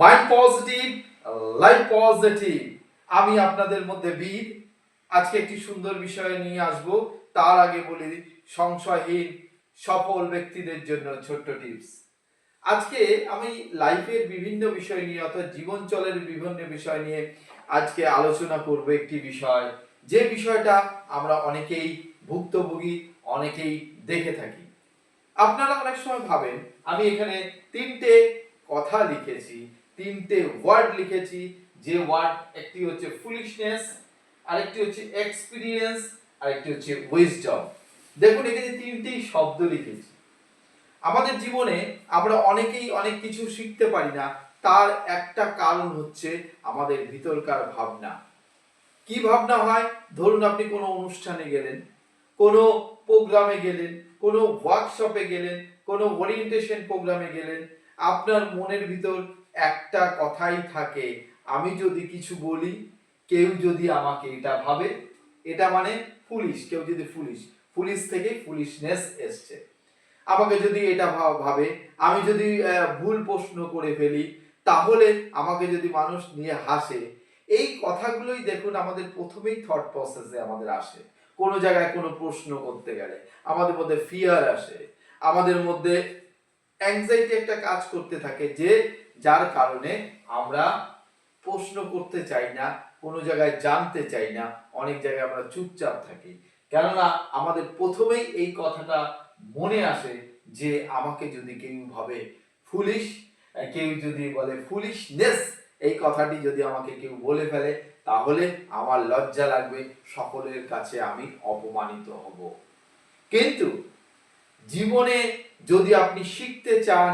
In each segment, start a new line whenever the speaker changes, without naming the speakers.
Mind positive life positive আমি আপনাদের মধ্যে বীর। আজকে একটি সুন্দর বিষয় নিয়ে আসব। তার আগে বলি সংশয়হীন, সফল ব্যক্তিদের জন্য ছোট্ট টিপস। আজকে আমি লাইফের বিভিন্ন বিষয় নিয়ে, অর্থাৎ জীবন চলের বিভিন্ন বিষয় নিয়ে আজকে আলোচনা করব একটি বিষয়। যে বিষয়টা আমরা অনেকেই ভুক্তভোগী, অনেকেই দেখে থাকি। আপনারা অনেক সময় ভাবেন, আমি এখানে তিনটে কথা লিখেছি। তিনটে ওয়ার্ড লিখেছি, যে ওয়ার্ড একটি হচ্ছে ফুলিশনেস আরেকটি হচ্ছে এক্সপিরিয়েন্স আরেকটি হচ্ছে উইজডম দেখুন, এখানে তিনটেই শব্দ লিখেছি। আমাদের জীবনে আমরা অনেকেই অনেক কিছু শিখতে পারি না, তার একটা কারণ হচ্ছে আমাদের ভিতরকার ভাবনা। কি ভাবনা হয়? ধরুন, আপনি কোনো অনুষ্ঠানে গেলেন, কোনো প্রোগ্রামে গেলেন, কোনো ওয়ার্কশপে গেলেন, কোনো ওরিয়েন্টেশন প্রোগ্রামে গেলেন, আপনার মনের ভিতর একটা কথাই থাকে, আমি যদি কিছু বলি, কেউ যদি আমাকে এটা ভাবে, এটা মানে ফুলিশ কেউ যদি ফুলিশ ফুলিশ থেকে ফুলিশনেস এসছে। আমাকে যদি এটা ভাবে, আমি যদি ভুল প্রশ্ন করে ফেলি, তাহলে আমাকে যদি মানুষ নিয়ে হাসে, এই কথাগুলোই দেখুন আমাদের প্রথমেই থট প্রসেসে আমাদের আসে। কোনো জায়গায় কোনো প্রশ্ন করতে গেলে আমাদের মধ্যে ফিয়ার আসে, আমাদের মধ্যে অ্যাংজাইটি একটা কাজ করতে থাকে যে যার কারণে আমরা প্রশ্ন করতে চাই না, কোনো জায়গায় জানতে চাই না, অনেক জায়গায় আমরা চুপচাপ থাকি। কেননা আমাদের প্রথমেই এই কথাটা মনে আসে যে আমাকে যদি কেউ ভাবে ফুলিশ কেউ যদি বলে ফুলিশনেস এই কথাটি যদি আমাকে কেউ বলে ফেলে, তাহলে আমার লজ্জা লাগবে, সকলের কাছে আমি অপমানিত হব। কিন্তু জীবনে যদি আপনি শিখতে চান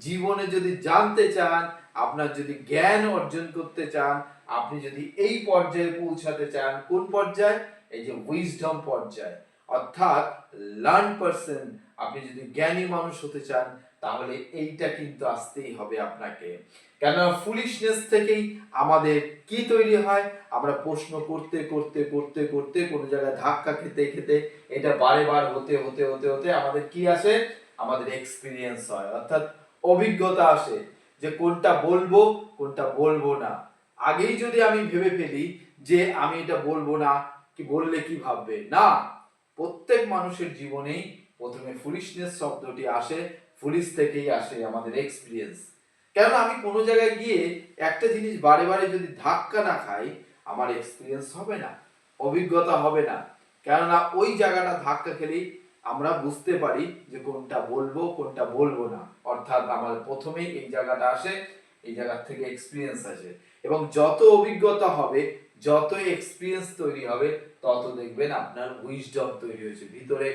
জীবনে যদি জানতে চান, আপনার যদি জ্ঞান অর্জন করতে চান, আপনি যদি এই পর্যায়ে পৌঁছাতে চান, কোন পর্যায়ে? এই যে উইজডম পর্যায়ে। অর্থাৎ লার্ন পারসন আপনি যদি জ্ঞানী মানুষ হতে চান, তাহলে এইটা কিন্তু আসতেই হবে আপনাকে। কেন ফুলিশনেস থেকেই আমাদের কি তৈরি হয়? আমরা প্রশ্ন করতে করতে করতে করতে, কোনো জায়গায় ধাক্কা খেতে খেতে, এটা বারে বার হতে হতে হতে হতে আমাদের কি আসে? আমাদের এক্সপিরিয়েন্স হয়। অর্থাৎ অভিজ্ঞতা আসে যে কোনটা বলব কোনটা বলব না। আগেই যদি আমি ভেবে ফেলি যে আমি এটা বলব না, কি বললে কি ভাববে? না, প্রত্যেক মানুষের জীবনেই প্রথমে ফুলিশনেস শব্দটি আসে ফুলিশ থেকেই আসে আমাদের এক্সপিরিয়েন্স কেন আমি কোনো জায়গায় গিয়ে একটা জিনিস বারে বারে যদি ধাক্কা না খাই, আমার এক্সপিরিয়েন্স হবে না, অভিজ্ঞতা হবে না। কেননা ওই জায়গাটা ধাক্কা খেলেই আমরা বুঝতে পারি যে কোনটা বলব কোনটা বলব না। অর্থাৎ আমার প্রথমেই এই জায়গাটা আসে, এই জায়গা থেকে এক্সপিরিয়েন্স আসে। এবং যত অভিজ্ঞতা হবে যত এক্সপিরিয়েন্স তৈরি হবে, তত দেখবেন আপনার উইজডম তৈরি হচ্ছে ভিতরে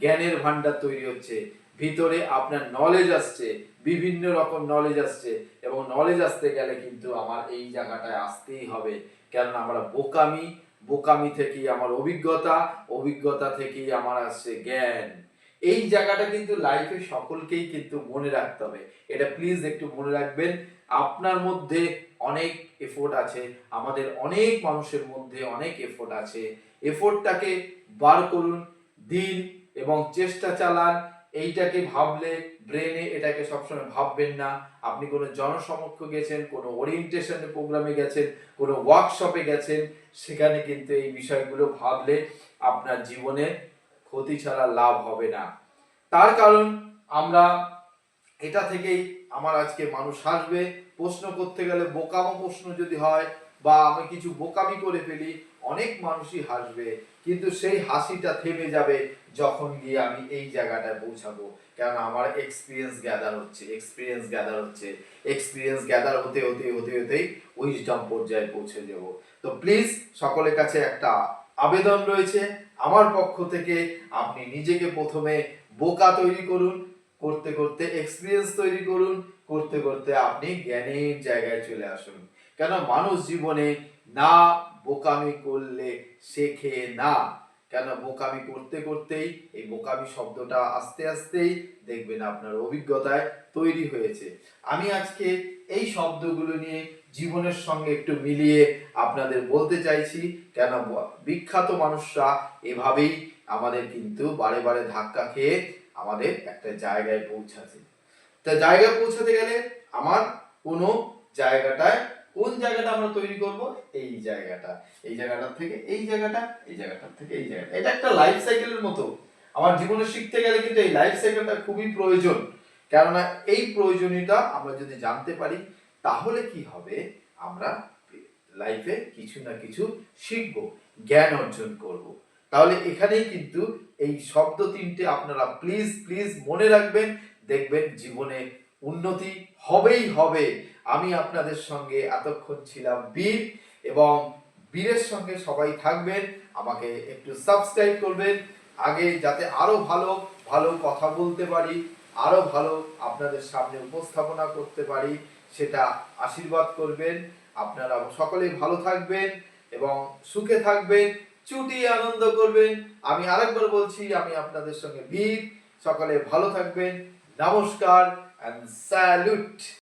জ্ঞানের ভান্ডার তৈরি হচ্ছে, ভিতরে আপনার নলেজ আসছে, বিভিন্ন রকম নলেজ আসছে। এবং নলেজ আসতে গেলে কিন্তু আমার এই জায়গাটায় আসতেই হবে। কেননা আমরা বোকামি বোকামি থেকেই আমার অভিজ্ঞতা অভিজ্ঞতা থেকেই আমার আসছে জ্ঞান। এই জায়গাটা কিন্তু লাইফে সকলকেই কিন্তু মনে রাখতে হবে। এটা প্লিজ একটু মনে রাখবেন, আপনার মধ্যে অনেক এফোর্ট আছে, আমাদের অনেক মানুষের মধ্যে অনেক এফোর্ট আছে। এফোর্টটাকে বার করুন, দিন এবং চেষ্টা চালান এইটাকে ভাবলে ব্রেনে এটাকে সবসময় ভাববেন না। আপনি কোনো জনসমক্ষ গেছেন, কোনো ওরিয়েন্টেশন প্রোগ্রামে গেছেন, কোনো ওয়ার্কশপে গেছেন, সেখানে কিন্তু এই বিষয়গুলো ভাবলে আপনার জীবনে ক্ষতি ছাড়া লাভ হবে না। তার কারণ আমরা এটা থেকেই আমার আজকে মানুষ হাসবে। প্রশ্ন করতে গেলে বোকামো প্রশ্ন যদি হয় বা আমি কিছু বোকামি করে ফেলি, অনেক মানুষই হাসবে, কিন্তু সেই হাসিটা থেমে যাবে যখন গিয়ে আমি এই জায়গাটায় পৌঁছাবো। কারণ আমার এক্সপিরিয়েন্স গ্যাদার হচ্ছে এক্সপিরিয়েন্স গ্যাদার হচ্ছে এক্সপিরিয়েন্স গ্যাদার হতে হতে হতে, হতেই উইজডম পর্যায়ে পৌঁছে যাব। তো প্লিজ সকলের কাছে একটা আবেদন রয়েছে, আমার পক্ষ থেকে আপনি নিজেকে প্রথমে বোকা তৈরি করুন, করতে করতে এক্সপিরিয়েন্স তৈরি করুন, করতে করতে আপনি জ্ঞানের জায়গায় চলে আসুন। কেন মানুষ জীবনে না বোকামি করলে শেখে না। কেন বোকামি করতে করতেই এই বোকামি শব্দটা আস্তে আস্তেই দেখবেন আপনার অভিজ্ঞতায় তৈরি হয়েছে। আমি আজকে এই শব্দগুলো নিয়ে জীবনের সঙ্গে একটু মিলিয়ে আপনাদের বলতে চাইছি কেন বিখ্যাত মানুষরা এভাবেই আমাদের কিন্তু বারে বারে ধাক্কা খেয়ে আমাদের একটা জায়গায় পৌঁছাচ্ছে। তা জায়গায় পৌঁছাতে গেলে আমার কোনো জায়গাটায় কোন জায়গাটা আমরা তৈরি করব? এই জায়গাটা। এই জায়গাটা থেকে এই জায়গাটা এই জায়গাটা থেকে এই জায়গাটা। এটা একটা লাইফ সাইকেলের মতো। আমার জীবনে শিখতে গেলে কিন্তু এই লাইফ সাইকেলটা খুবই প্রয়োজন। কেননা এই প্রয়োজনীয়তা আমরা যদি জানতে পারি, তাহলে কি হবে? আমরা লাইফে কিছু না কিছু শিখব, জ্ঞান অর্জন করব। তাহলে এখানেই কিন্তু এই শব্দ তিনটে আপনারা প্লিজ প্লিজ মনে রাখবেন, দেখবেন জীবনে উন্নতি হবেই হবে। আমি আপনাদের সঙ্গে এতক্ষণ ছিলাম বীর এবং বীরের সঙ্গে সবাই থাকবেন। আমাকে একটু সাবস্ক্রাইব করবেন। আগে যাতে আরও ভালো ভালো কথা বলতে পারি, আরও ভালো আপনাদের সামনে উপস্থাপনা করতে পারি, সেটা আশীর্বাদ করবেন। আপনারা সকলেই ভালো থাকবেন এবং সুখে থাকবেন চুটি আনন্দ করবেন। আমি আরেকবার বলছি, আমি আপনাদের সঙ্গে বীর। সকলে ভালো থাকবেন। নমস্কার। and salute.